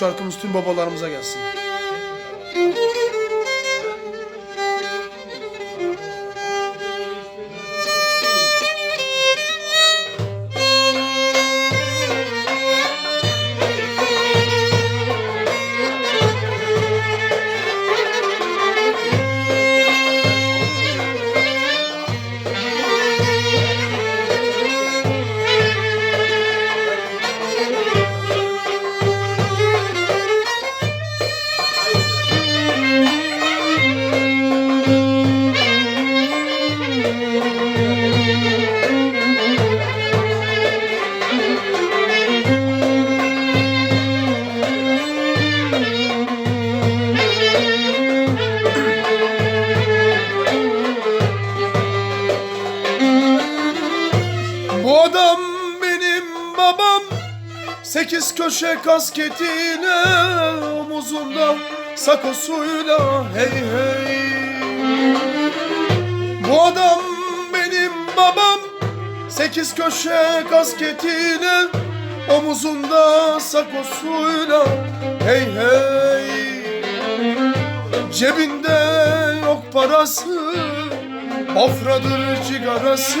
Şarkımız tüm babalarımıza gelsin. Bu adam benim babam. Sekiz köşe kasketine Omuzunda sakosuyla Hey hey. Bu adam benim babam. Sekiz köşe kasketine Omuzunda sakosuyla Hey hey. Cebinde yok parası Afradır cigarası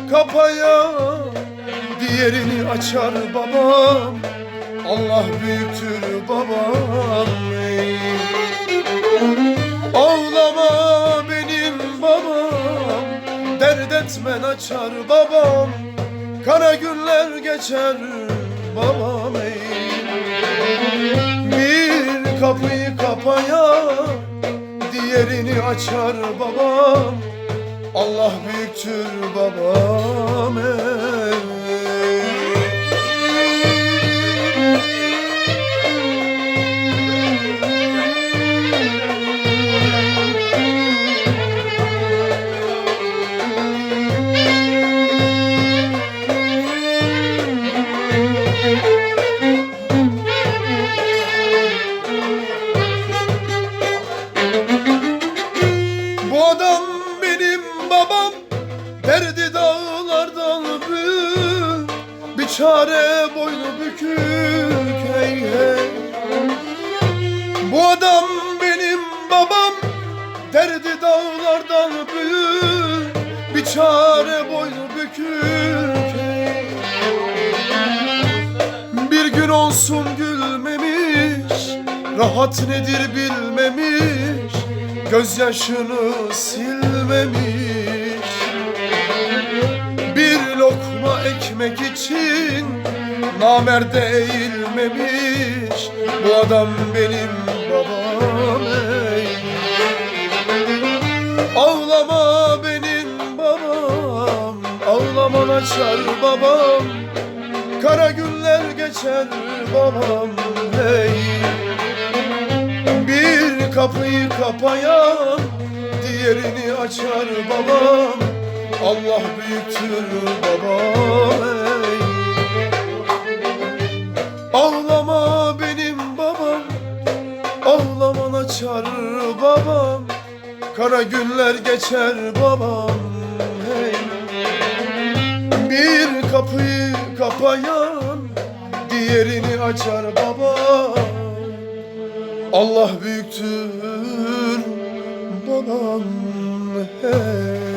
kapaya Diğerini açar babam Allah büyüktür babam ey. Ağlama benim babam Dert etmen açar babam Kara günler geçer babam ey. Bir kapıyı kapaya Diğerini açar babam Allah büyüktür babam Derdi dağlardan büyük Bir çare boynu bükük hey hey Bu adam benim babam Derdi dağlardan büyük Bir çare boynu bükük hey. Bir gün olsun gülmemiş Rahat nedir bilmemiş Gözyaşını silmemiş ekmek için Namerde eğilmemiş Bu adam benim babam ey. Ağlama benim babam Ağlaman açar babam. Kara günler geçer babam hey Bir kapıyı kapayan Diğerini açar babam Allah büyüktür babam hey Ağlama benim babam Ağlaman açar babam. Kara günler geçer babam hey. Bir kapıyı kapayan Diğerini açar baba. Allah büyüktür babam hey